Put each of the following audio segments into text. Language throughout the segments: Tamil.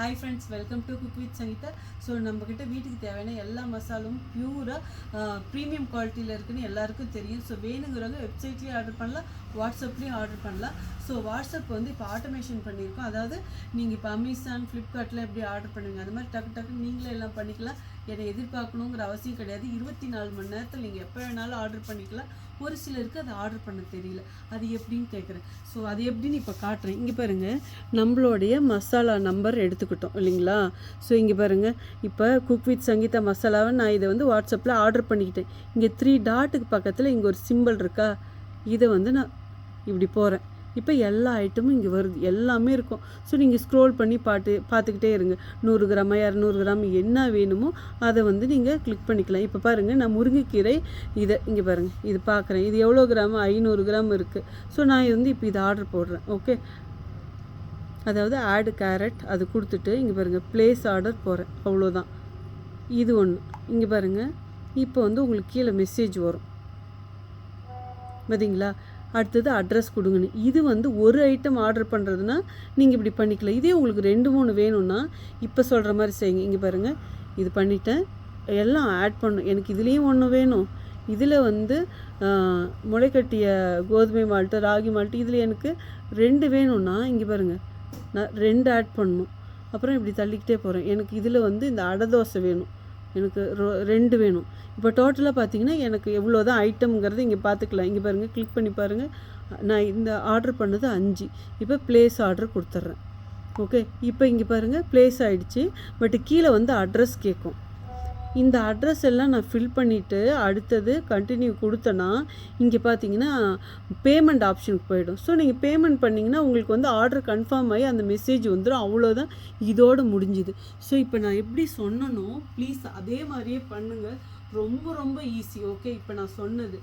Hi friends welcome to cook with Sangeetha so நம்மக்கிட்ட வீட்டுக்கு தேவையான எல்லா மசாலும் பியூராக ப்ரீமியம் குவாலிட்டியில் இருக்குன்னு எல்லாருக்கும் தெரியும். ஸோ வேணுங்கிறவங்க வெப்சைட்லேயும் ஆர்டர் பண்ணலாம் வாட்ஸ்அப்லேயும் ஆர்டர் பண்ணலாம். ஸோ வாட்ஸ்அப் வந்து இப்போ ஆட்டோமேஷன் பண்ணியிருக்கோம். அதாவது நீங்கள் இப்போ அமேசான் ஃப்ளிப்கார்ட்டில் எப்படி ஆர்டர் பண்ணுவீங்க? அது மாதிரி டக்கு டக்குன்னு நீங்களே எல்லாம் பண்ணிக்கலாம். என்னை எதிர்பார்க்கணுங்கிற அவசியம் கிடையாது. இருபத்தி நாலு மணி நேரத்தில் நீங்கள் எப்போ வேணாலும் ஆர்டர் பண்ணிக்கலாம். ஒரு சிலருக்கு அதை ஆர்டர் பண்ண தெரியல. அது எப்படின்னு கேட்குறேன் ஸோ அது எப்படின்னு இப்போ காட்டுறேன். இங்கே பாருங்கள் நம்மளுடைய மசாலா நம்பர் எடுத்துக்கிட்டோம் இல்லைங்களா? ஸோ இங்கே பாருங்கள் இப்போ குக் வித் சங்கீதா மசாலாவை நான் இதை வந்து வாட்ஸ்அப்பில் ஆர்டர் பண்ணிக்கிட்டேன். இங்கே த்ரீ டாட்டுக்கு பக்கத்தில் இங்கே ஒரு சிம்பிள் இருக்கா? இதை வந்து நான் இப்படி போகிறேன் இப்போ எல்லா ஐட்டமும் இங்கே வருது. எல்லாமே இருக்கும். ஸோ நீங்கள் ஸ்க்ரோல் பண்ணி பாட்டு பார்த்துக்கிட்டே இருங்க. நூறு கிராம் இரநூறு கிராம் என்ன வேணுமோ அதை வந்து நீங்கள் கிளிக் பண்ணிக்கலாம். இப்போ பாருங்கள் நான் முருங்கைக்கீரை இதை இங்கே பாருங்கள் இது பார்க்குறேன் இது எவ்வளோ கிராம்? ஐநூறு கிராம் இருக்குது ஸோ நான் வந்து இப்போ இது ஆர்டர் போடுறேன். ஓகே அதாவது ஆடு கேரட் அது கொடுத்துட்டு இங்கே பாருங்கள் ப்ளேஸ் ஆர்டர் போகிறேன் அவ்வளோதான் இது ஒன்று இங்கே பாருங்கள் இப்போ வந்து உங்களுக்கு கீழே மெசேஜ் வரும். பார்த்தீங்களா அடுத்தது அட்ரஸ் கொடுங்கன்னு. இது வந்து ஒரு ஐட்டம் ஆர்டர் பண்ணுறதுனா நீங்கள் இப்படி பண்ணிக்கலாம். இதே உங்களுக்கு ரெண்டு மூணு வேணும்னா இப்போ சொல்கிற மாதிரி செய்யுங்க. இங்கே பாருங்கள் இது பண்ணிட்டேன். எல்லாம் ஆட் பண்ணும் எனக்கு இதுலேயும் ஒன்று வேணும். இதில் வந்து முளைக்கட்டிய கோதுமை மால்ட்டு ராகி மால்ட்டு இதில் எனக்கு ரெண்டு வேணும்னா இங்கே பாருங்கள் நான் ரெண்டு ஆட் பண்ணணும். அப்புறம் இப்படி தள்ளிக்கிட்டே போகிறேன் எனக்கு இதில் வந்து இந்த அடை தோசை வேணும். எனக்கு ரொ- ரெண்டு வேணும். இப்போ டோட்டலாக பார்த்தீங்கன்னா எனக்கு எவ்வளோ தான் ஐட்டம்ங்கிறது இங்கே பார்த்துக்கலாம் இங்கே பாருங்கள் கிளிக் பண்ணி பாருங்கள் நான் இந்த ஆர்டர் பண்ணது அஞ்சு. இப்போ ப்ளேஸ் ஆர்டர் கொடுத்துட்றேன். ஓகே இப்போ இங்கே பாருங்கள் ப்ளேஸ் ஆகிடுச்சி பட் கீழே வந்து அட்ரஸ் கேட்கும் இந்த அட்ரஸ் எல்லாம் நான் ஃபில் பண்ணிவிட்டு அடுத்தது கண்டினியூ கொடுத்தேன்னா இங்கே பார்த்தீங்கன்னா பேமெண்ட் ஆப்ஷனுக்கு போயிடும். ஸோ நீங்கள் பேமெண்ட் பண்ணிங்கன்னா உங்களுக்கு வந்து ஆர்டர் கன்ஃபார்ம் ஆகி அந்த மெசேஜ் வந்துடும் அவ்வளோதான் இதோடு முடிஞ்சுது. ஸோ இப்போ நான் எப்படி சொன்னனோ ப்ளீஸ் அதே மாதிரியே பண்ணுங்கள் ரொம்ப ரொம்ப ஈஸி ஓகே இப்போ நான் சொன்னது.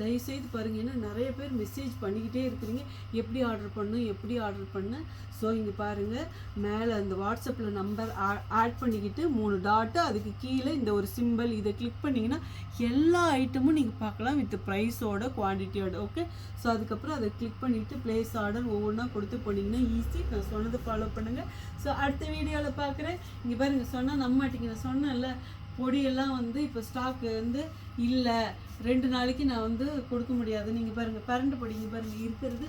தயவுசெய்து பாருங்கள் ஏன்னா நிறைய பேர் மெசேஜ் பண்ணிக்கிட்டே இருக்கிறீங்க. எப்படி ஆர்டர் பண்ணும் எப்படி ஆர்டர் பண்ண ஸோ இங்கே பாருங்கள் மேலே அந்த வாட்ஸ்அப்பில் நம்பர் ஆட் பண்ணிக்கிட்டு மூணு டாட்டு அதுக்கு கீழே இந்த ஒரு சிம்பிள் இதை கிளிக் பண்ணிங்கன்னா எல்லா ஐட்டமும் நீங்கள் பார்க்கலாம் வித் ப்ரைஸோட குவான்டிட்டியோட ஓகே ஸோ அதுக்கப்புறம் அதை கிளிக் பண்ணிவிட்டு ப்ளேஸ் ஆர்டர் ஒவ்வொன்றா கொடுத்து போனீங்கன்னா ஈஸி நான் சொன்னதை ஃபாலோ பண்ணுங்கள் ஸோ அடுத்த வீடியோவில் பார்க்குறேன். இங்கே பாருங்கள் சொன்னால் நம்ப மாட்டீங்க நான் சொன்னேன்ல பொடியெல்லாம் வந்து இப்போ ஸ்டாக் வந்து இல்லை. ரெண்டு நாளைக்கு நான் வந்து கொடுக்க முடியாது. நீங்கள் பாருங்கள் பரண்டு பொடி இங்கே பாருங்கள் இருக்கிறது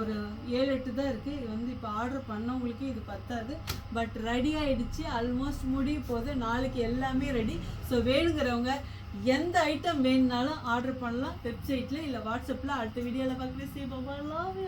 ஒரு ஏழு எட்டு தான் இருக்குது இது வந்து இப்போ ஆர்டர் பண்ணவங்களுக்கு இது பத்தாது. பட் ரெடி ஆகிடுச்சு ஆல்மோஸ்ட் முடிய போகுது நாளைக்கு எல்லாமே ரெடி ஸோ வேணுங்கிறவங்க எந்த ஐட்டம் வேணுனாலும் ஆர்டர் பண்ணலாம். வெப்சைட்டில் இல்லை வாட்ஸ்அப்பில் அடுத்த வீடியோவில் பார்க்குறேன் சே பாபா லவ்